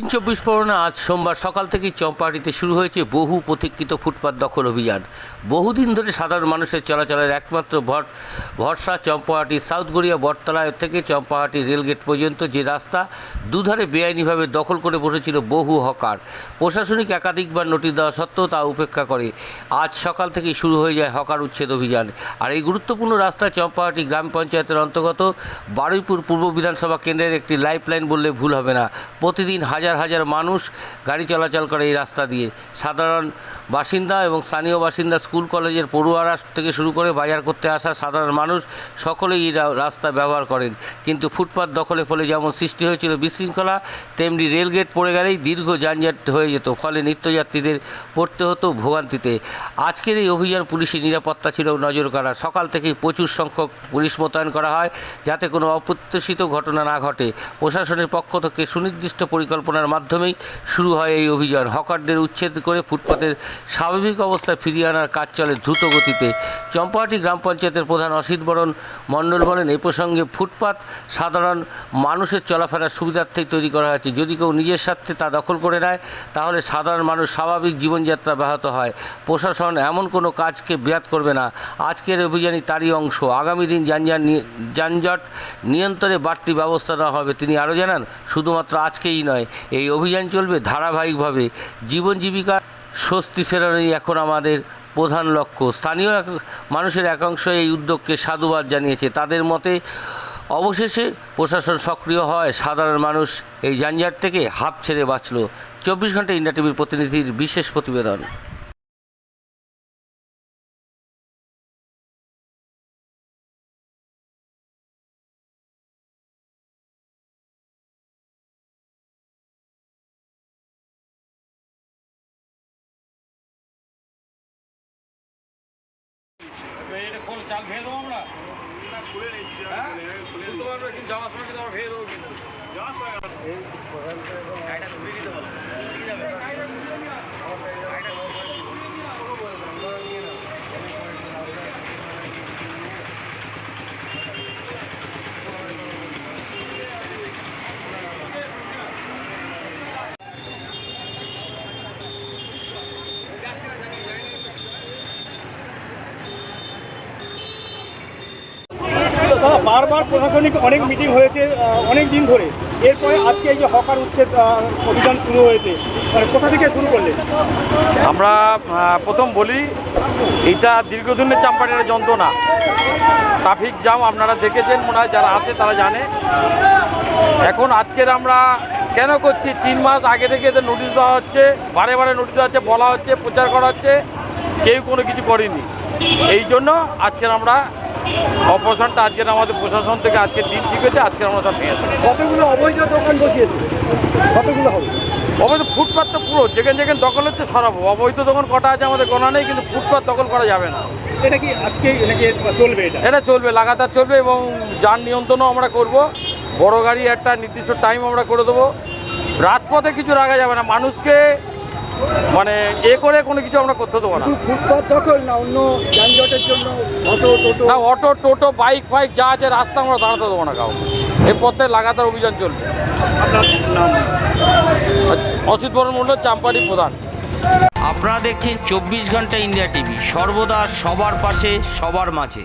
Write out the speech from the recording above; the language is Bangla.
চব্বিশ পরগনা আজ সোমবার সকাল থেকেই চম্পাহাটিতে শুরু হয়েছে বহু প্রতীক্ষিত ফুটপাত দখল অভিযান। বহুদিন ধরে সাধারণ মানুষের চলাচলের একমাত্র ভর ভরসা চম্পাহাটি সাউথ গড়িয়া বটতলা থেকে চম্পাহাটি রেলগেট পর্যন্ত যে রাস্তা দুধারে বেআইনিভাবে দখল করে বসেছিল বহু হকার। প্রশাসনিক একাধিকবার নোটিশ দেওয়া সত্ত্বেও তা উপেক্ষা করে। আজ সকাল থেকেই শুরু হয়ে যায় হকার উচ্ছেদ অভিযান। আর এই গুরুত্বপূর্ণ রাস্তা চম্পাহাটি গ্রাম পঞ্চায়েতের অন্তর্গত বারুইপুর পূর্ব বিধানসভা কেন্দ্রের একটি লাইফলাইন বললে ভুল হবে না। প্রতিদিন হাজার হাজার হাজার মানুষ গাড়ি চলাচল করে এই রাস্তা দিয়ে। সাধারণ বাসিন্দা এবং স্থানীয় বাসিন্দা স্কুল, কলেজের পড়ুয়ারা থেকে শুরু করে বাজার করতে আসা সাধারণ মানুষ সকলেই এই রাস্তা ব্যবহার করেন। কিন্তু ফুটপাত দখলে ফলে যেমন সৃষ্টি হয়েছিল বিশৃঙ্খলা, তেমনি রেলগেট পড়ে গেলেই দীর্ঘ যানজট হয়ে যেত। ফলে নিত্যযাত্রীদের পড়তে হতো ভোগান্তিতে। আজকের এই অভিযান পুলিশি নিরাপত্তা ছিল নজর কাড়া। সকাল থেকেই প্রচুর সংখ্যক পুলিশ মোতায়েন করা হয় যাতে কোনো অপ্রত্যাশিত ঘটনা না ঘটে। প্রশাসনের পক্ষ থেকে সুনির্দিষ্ট পরিকল্পনার মাধ্যমেই শুরু হয় এই অভিযান। হকারদের উচ্ছেদ করে ফুটপাতের স্বাভাবিক অবস্থায় ফিরিয়ে আনার কাজ চলে দ্রুত গতিতে চম্পাহাটি গ্রাম পঞ্চায়েতের প্রধান অসিত বরণ মণ্ডল বলেন এই প্রসঙ্গে ফুটপাত সাধারণ মানুষের চলাফেরার সুবিধার্থেই তৈরি করা হয়েছে। যদি কেউ নিজের স্বার্থে তা দখল করে নেয়, তাহলে সাধারণ মানুষ স্বাভাবিক জীবনযাত্রা ব্যাহত হয়। প্রশাসন এমন কোনো কাজকে ব্যাত করবে না। আজকের অভিযানই তারই অংশ। আগামী দিন যানজট নি- যানজট নিয়ন্ত্রণে বাড়তি ব্যবস্থা নেওয়া হবে। তিনি আরও জানান, শুধুমাত্র আজকেই নয় এই অভিযান চলবে ধারাবাহিকভাবে। জীবন জীবিকা, স্বস্তি ফেরানোই এখন আমাদের প্রধান লক্ষ্য। স্থানীয় মানুষের একাংশ এই উদ্যোগকে সাধুবাদ জানিয়েছে। তাদের মতে, অবশেষে প্রশাসন সক্রিয় হয়, সাধারণ মানুষ এই যানজট থেকে হাফ ছেড়ে বাঁচল। চব্বিশ ঘণ্টা ইন্ডিয়া টিভির প্রতিনিধির বিশেষ প্রতিবেদন। এটা খোল চাল ভেঙে দেবো আমরা? হ্যাঁ? বুঝতে পারবে একদিন যাওয়ার সময় কিন্তু আমরা ভেঙে দেবো কিন্তু। দাদা, বারবার প্রশাসনিক অনেক মিটিং হয়েছে অনেক দিন ধরে। এরপরে আজকে এই যে হকার উচ্ছেদ অভিযান শুরু হয়েছে মানে কোথা থেকে শুরু করলে? আমরা প্রথম বলি এটা দীর্ঘদিনের চাম্পাটের যন্ত্রণা। ট্রাফিক জ্যাম আপনারা দেখেছেন, মনে হয় যারা আছে তারা জানে। এখন আজকের আমরা কেন করছি? তিন মাস আগে থেকে এদের নোটিশ দেওয়া হচ্ছে, বারে বারে নোটিশ দেওয়া হচ্ছে, বলা হচ্ছে, প্রচার করা হচ্ছে, কেউ কোনো কিছু করেনি। এই জন্য আজকের আমরা অপারেশনটা আজকের আমাদের প্রশাসন থেকে আজকে দিন ঠিক হয়েছে আজকের আমরা সব পেয়েছি কতগুলো অবৈধ দোকান বসিয়েছে? কতগুলো হবে? অবৈধ ফুটপাথ তো পুরো যেখানে যেখানে দখল হচ্ছে সরাবো অবৈধ দোকান কটা আছে আমাদের গোনা নেই কিন্তু ফুটপাথ দখল করা যাবে না। এটা কি আজকে নাকি চলবে এটা? এটা চলবে লাগাতার চলবে এবং যান নিয়ন্ত্রণও আমরা করব। বড় গাড়ি একটা নির্দিষ্ট টাইম আমরা করে দেবো। রাজপথে কিছু রাখা যাবে না। মানুষকে মানে এ করে কোনো কিছু আমরা করতে দেবো না। শুধু ফুটপাত দখল না অন্য যানজটের জন্য অটো টোটো? না অটো টোটো বাইক ফাইক যা আছে রাস্তা আমরা দাঁড়াতে দেবো না কাউকে। এই পথে লাগাতার অভিযান চলবে। আপনার আচ্ছা, অসিত বরণ মণ্ডল চাম্পাড়ি প্রধান। আপনারা দেখছেন চব্বিশ ঘণ্টা ইন্ডিয়া টিভি সর্বদা সবার পাশে সবার মাঝে।